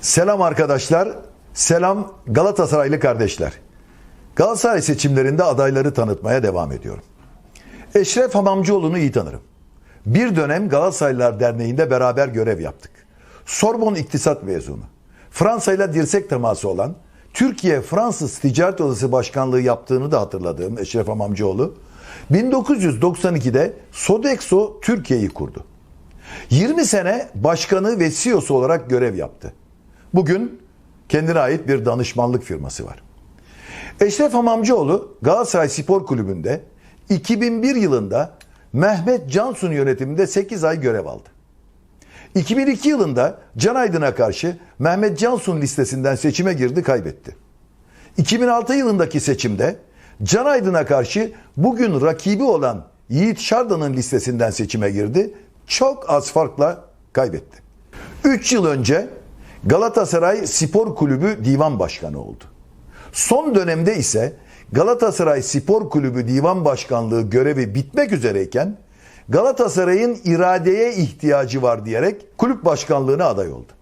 Selam arkadaşlar. Selam Galatasaraylı kardeşler. Galatasaray seçimlerinde adayları tanıtmaya devam ediyorum. Eşref Hamamcıoğlu'nu iyi tanırım. Bir dönem Galatasaraylılar Derneği'nde beraber görev yaptık. Sorbon İktisat mezunu. Fransa ile dirsek teması olan Türkiye Fransız Ticaret Odası Başkanlığı yaptığını da hatırladığım Eşref Hamamcıoğlu 1992'de Sodexo Türkiye'yi kurdu. 20 sene başkanı ve CEO'su olarak görev yaptı. Bugün kendine ait bir danışmanlık firması var. Eşref Hamamcıoğlu Galatasaray Spor Kulübü'nde 2001 yılında Mehmet Cansun yönetiminde 8 ay görev aldı. 2002 yılında Can Aydın'a karşı Mehmet Cansun listesinden seçime girdi kaybetti. 2006 yılındaki seçimde Can Aydın'a karşı bugün rakibi olan Yiğit Şardan'ın listesinden seçime girdi. Çok az farkla kaybetti. 3 yıl önce Galatasaray Spor Kulübü Divan Başkanı oldu. Son dönemde ise Galatasaray Spor Kulübü Divan Başkanlığı görevi bitmek üzereyken Galatasaray'ın iradeye ihtiyacı var diyerek kulüp başkanlığına aday oldu.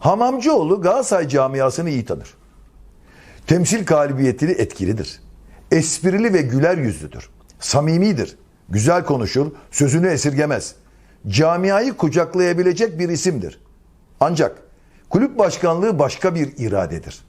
Hamamcıoğlu Galatasaray camiasını iyi tanır. Temsil kabiliyetini etkilidir. Esprili ve güler yüzlüdür. Samimidir. Güzel konuşur, sözünü esirgemez. Camiayı kucaklayabilecek bir isimdir. Ancak kulüp başkanlığı başka bir iradedir.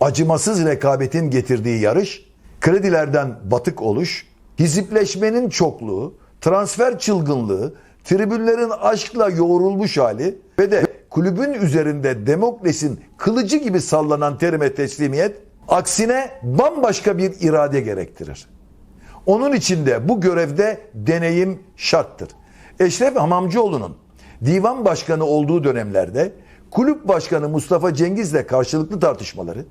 Acımasız rekabetin getirdiği yarış, kredilerden batık oluş, hizipleşmenin çokluğu, transfer çılgınlığı, tribünlerin aşkla yoğrulmuş hali ve de kulübün üzerinde Demokles'in kılıcı gibi sallanan terime teslimiyet, aksine bambaşka bir irade gerektirir. Onun için de bu görevde deneyim şarttır. Eşref Hamamcıoğlu'nun divan başkanı olduğu dönemlerde kulüp başkanı Mustafa Cengiz'le karşılıklı tartışmaları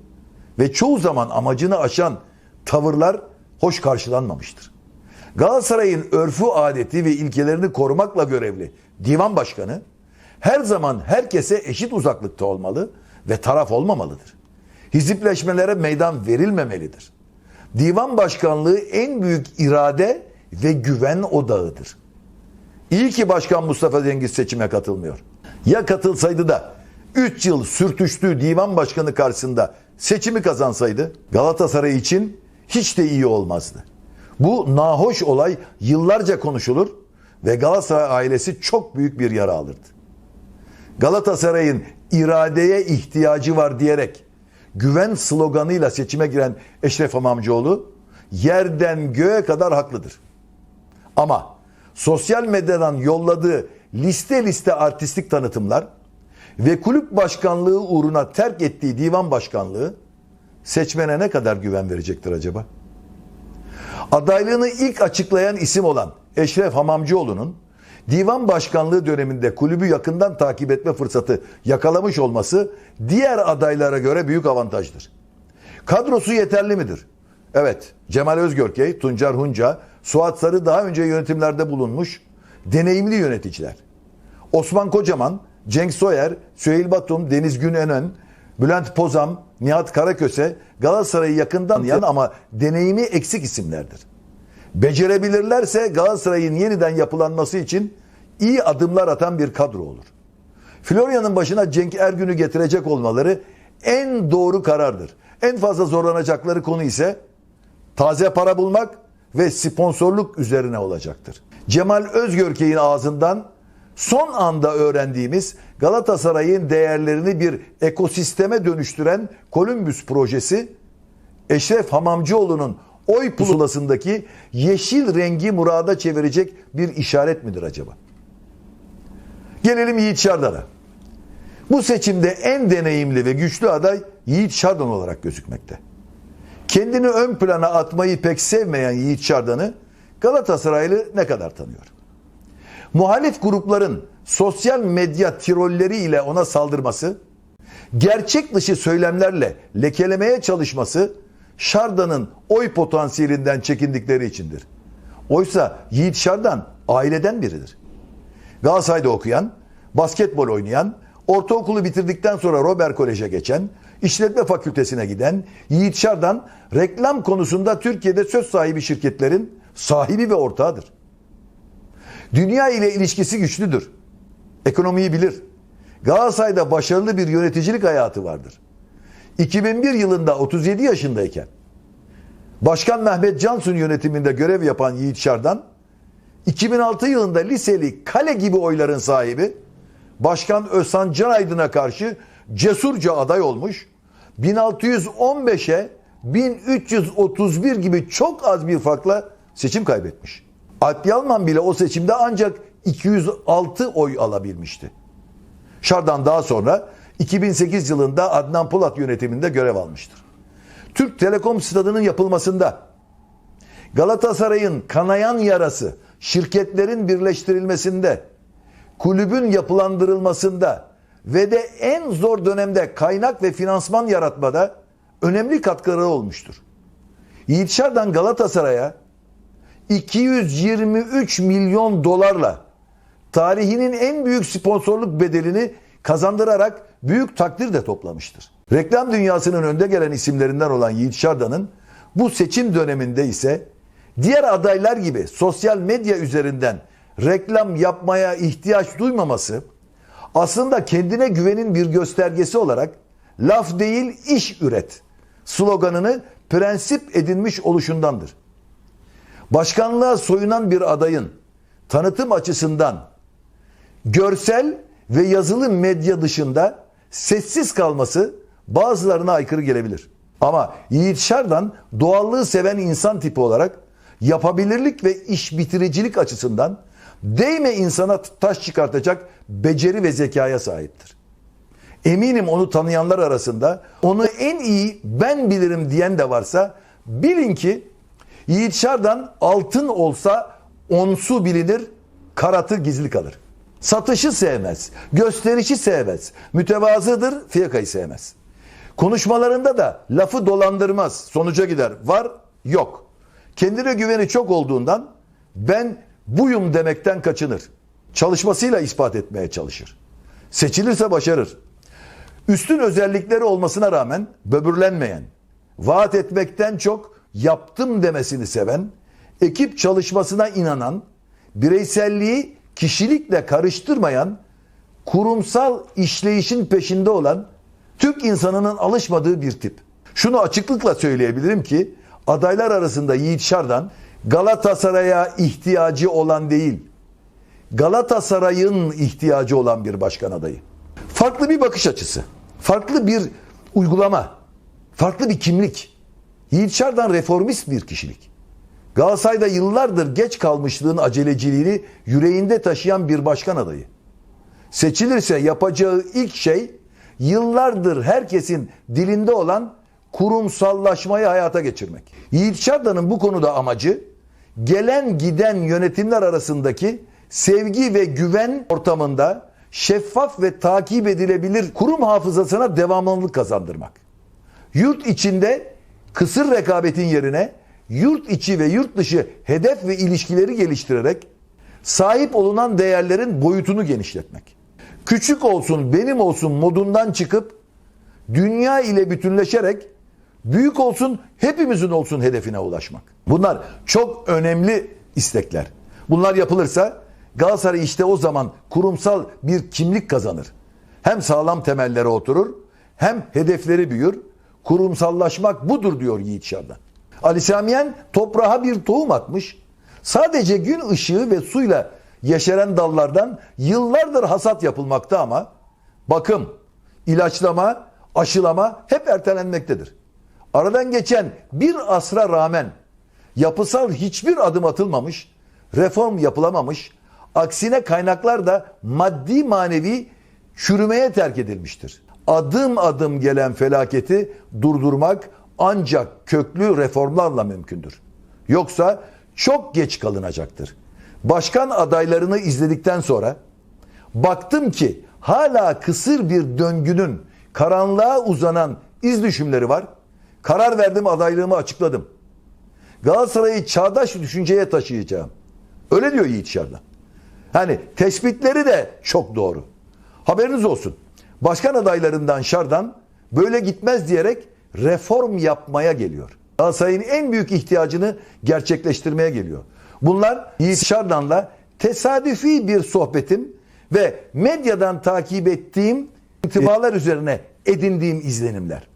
ve çoğu zaman amacını aşan tavırlar hoş karşılanmamıştır. Galatasaray'ın örfü adeti ve ilkelerini korumakla görevli divan başkanı her zaman herkese eşit uzaklıkta olmalı ve taraf olmamalıdır. Hizipleşmelere meydan verilmemelidir. Divan başkanlığı en büyük irade ve güven odağıdır. İyi ki Başkan Mustafa Cengiz seçime katılmıyor. Ya katılsaydı da 3 yıl sürtüştüğü divan başkanı karşısında seçimi kazansaydı Galatasaray için hiç de iyi olmazdı. Bu nahoş olay yıllarca konuşulur ve Galatasaray ailesi çok büyük bir yara alırdı. Galatasaray'ın iradeye ihtiyacı var diyerek güven sloganıyla seçime giren Eşref Hamamcıoğlu yerden göğe kadar haklıdır. Ama sosyal medyadan yolladığı liste liste artistik tanıtımlar ve kulüp başkanlığı uğruna terk ettiği divan başkanlığı seçmene ne kadar güven verecektir acaba? Adaylığını ilk açıklayan isim olan Eşref Hamamcıoğlu'nun divan başkanlığı döneminde kulübü yakından takip etme fırsatı yakalamış olması diğer adaylara göre büyük avantajdır. Kadrosu yeterli midir? Evet, Cemal Özgörkey, Tuncer Hunca, Suat Sarı daha önce yönetimlerde bulunmuş deneyimli yöneticiler. Osman Kocaman, Cenk Soyer, Süheyl Batum, Deniz Günenen, Bülent Pozam, Nihat Karaköse Galatasaray'ı yakından tanıyan ama deneyimi eksik isimlerdir. Becerebilirlerse Galatasaray'ın yeniden yapılanması için iyi adımlar atan bir kadro olur. Florya'nın başına Cenk Ergün'ü getirecek olmaları en doğru karardır. En fazla zorlanacakları konu ise taze para bulmak ve sponsorluk üzerine olacaktır. Cemal Özgörkey'in ağzından son anda öğrendiğimiz Galatasaray'ın değerlerini bir ekosisteme dönüştüren Columbus projesi Eşref Hamamcıoğlu'nun oy pusulasındaki yeşil rengi murada çevirecek bir işaret midir acaba? Gelelim Yiğit Şardan'a. Bu seçimde en deneyimli ve güçlü aday Yiğit Şardan olarak gözükmekte. Kendini ön plana atmayı pek sevmeyen Yiğit Şardan'ı Galatasaraylı ne kadar tanıyor? Muhalif grupların sosyal medya tirolleri ile ona saldırması, gerçek dışı söylemlerle lekelemeye çalışması Şardan'ın oy potansiyelinden çekindikleri içindir. Oysa Yiğit Şardan aileden biridir. Galatasaray'da okuyan, basketbol oynayan, ortaokulu bitirdikten sonra Robert Kolej'e geçen, işletme fakültesine giden Yiğit Şardan reklam konusunda Türkiye'de söz sahibi şirketlerin sahibi ve ortağıdır. Dünya ile ilişkisi güçlüdür. Ekonomiyi bilir. Galatasaray'da başarılı bir yöneticilik hayatı vardır. 2001 yılında 37 yaşındayken Başkan Mehmet Cansu'nun yönetiminde görev yapan Yiğit Şardan 2006 yılında liseli kale gibi oyların sahibi Başkan Özhan Canaydın'a karşı cesurca aday olmuş. 1615'e 1331 gibi çok az bir farkla seçim kaybetmiş. Alp Yalman bile o seçimde ancak 206 oy alabilmişti. Şardan daha sonra 2008 yılında Adnan Polat yönetiminde görev almıştır. Türk Telekom stadının yapılmasında Galatasaray'ın kanayan yarası şirketlerin birleştirilmesinde, kulübün yapılandırılmasında ve de en zor dönemde kaynak ve finansman yaratmada önemli katkıları olmuştur. Yiğit Şardan Galatasaray'a 223 milyon dolarla tarihinin en büyük sponsorluk bedelini kazandırarak büyük takdir de toplamıştır. Reklam dünyasının önde gelen isimlerinden olan Yiğit Şardan'ın bu seçim döneminde ise diğer adaylar gibi sosyal medya üzerinden reklam yapmaya ihtiyaç duymaması aslında kendine güvenin bir göstergesi olarak laf değil iş üret sloganını prensip edinmiş oluşundandır. Başkanlığa soyunan bir adayın tanıtım açısından görsel ve yazılı medya dışında sessiz kalması bazılarına aykırı gelebilir. Ama Yiğit Şardan doğallığı seven insan tipi olarak yapabilirlik ve iş bitiricilik açısından değme insana taş çıkartacak beceri ve zekaya sahiptir. Eminim onu tanıyanlar arasında onu en iyi ben bilirim diyen de varsa bilin ki Yiğit Şardan altın olsa onsu bilinir, karatı gizli kalır. Satışı sevmez, gösterişi sevmez, mütevazıdır, fiyakayı sevmez. Konuşmalarında da lafı dolandırmaz, sonuca gider. Var, yok. Kendine güveni çok olduğundan ben buyum demekten kaçınır. Çalışmasıyla ispat etmeye çalışır. Seçilirse başarır. Üstün özellikleri olmasına rağmen böbürlenmeyen, vaat etmekten çok yaptım demesini seven, ekip çalışmasına inanan, bireyselliği kişilikle karıştırmayan, kurumsal işleyişin peşinde olan Türk insanının alışmadığı bir tip. Şunu açıklıkla söyleyebilirim ki adaylar arasında Yiğit Şardan Galatasaray'a ihtiyacı olan değil, Galatasaray'ın ihtiyacı olan bir başkan adayı. Farklı bir bakış açısı, farklı bir uygulama, farklı bir kimlik. Yiğit Şardan reformist bir kişilik. Galatasaray'da yıllardır geç kalmışlığın aceleciliğini yüreğinde taşıyan bir başkan adayı. Seçilirse yapacağı ilk şey yıllardır herkesin dilinde olan kurumsallaşmayı hayata geçirmek. Yiğit Şardan'ın bu konuda amacı gelen giden yönetimler arasındaki sevgi ve güven ortamında şeffaf ve takip edilebilir kurum hafızasına devamlılık kazandırmak. Yurt içinde kısır rekabetin yerine yurt içi ve yurt dışı hedef ve ilişkileri geliştirerek sahip olunan değerlerin boyutunu genişletmek. Küçük olsun, benim olsun modundan çıkıp dünya ile bütünleşerek büyük olsun, hepimizin olsun hedefine ulaşmak. Bunlar çok önemli istekler. Bunlar yapılırsa Galatasaray işte o zaman kurumsal bir kimlik kazanır. Hem sağlam temellere oturur, hem hedefleri büyür. Kurumsallaşmak budur diyor Yiğit Şardan. Ali Samiyen toprağa bir tohum atmış. Sadece gün ışığı ve suyla yeşeren dallardan yıllardır hasat yapılmakta ama bakım, ilaçlama, aşılama hep ertelenmektedir. Aradan geçen bir asra rağmen yapısal hiçbir adım atılmamış, reform yapılamamış, aksine kaynaklar da maddi manevi çürümeye terk edilmiştir. Adım adım gelen felaketi durdurmak ancak köklü reformlarla mümkündür. Yoksa çok geç kalınacaktır. Başkan adaylarını izledikten sonra baktım ki hala kısır bir döngünün karanlığa uzanan iz düşümleri var. Karar verdim adaylığımı açıkladım. Galatasaray'ı çağdaş düşünceye taşıyacağım. Öyle diyor Yiğit Şardan. Hani tespitleri de çok doğru. Haberiniz olsun. Başkan adaylarından Şardan böyle gitmez diyerek reform yapmaya geliyor. Galatasaray'ın en büyük ihtiyacını gerçekleştirmeye geliyor. Bunlar Yiğit Şardan'la tesadüfi bir sohbetim ve medyadan takip ettiğim intibalar üzerine edindiğim izlenimler.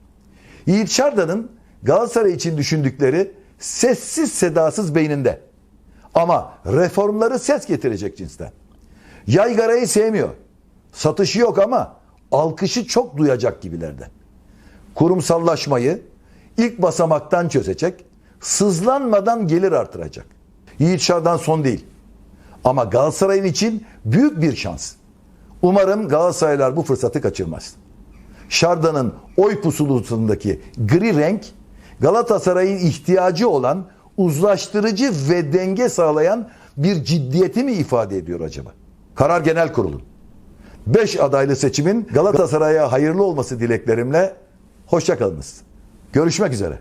Yiğit Şardan'ın Galatasaray için düşündükleri sessiz sedasız beyninde. Ama reformları ses getirecek cinsten. Yaygarayı sevmiyor. Satışı yok ama alkışı çok duyacak gibilerden. Kurumsallaşmayı ilk basamaktan çözecek, sızlanmadan gelir artıracak. Yiğit Şardan son değil. Ama Galatasaray'ın için büyük bir şans. Umarım Galatasaraylılar bu fırsatı kaçırmaz. Şardan'ın oy pusulusundaki gri renk Galatasaray'ın ihtiyacı olan uzlaştırıcı ve denge sağlayan bir ciddiyeti mi ifade ediyor acaba? Karar Genel Kurulu. 5 adaylı seçimin Galatasaray'a hayırlı olması dileklerimle hoşçakalınız. Görüşmek üzere.